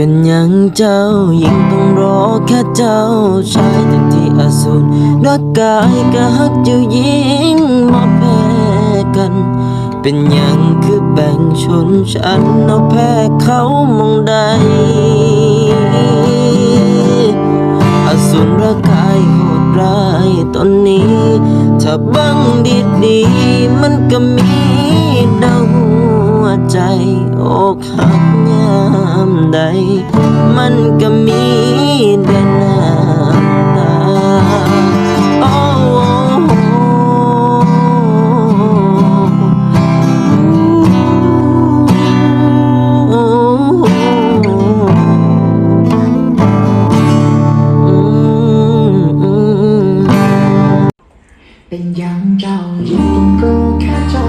เป็นหยังเจ้ายิ่งต้องรอแค่เจ้าชายทั้งที่อสูรรักกายก็ฮักเจ้ายิ่งมาแพ้กัน เป็นหยังคือแบ่งชนฉันเอาแพ้เขามองใดอสูรร่างกายโหดร้ายตอนนี้ ถ้าบังดีๆมันก็มีดาหัวใจอกหัก ใด มันก็มีแต่น้ำตาโอ้เป็นอย่างเจ้าอยู่ก็แค่เจ้า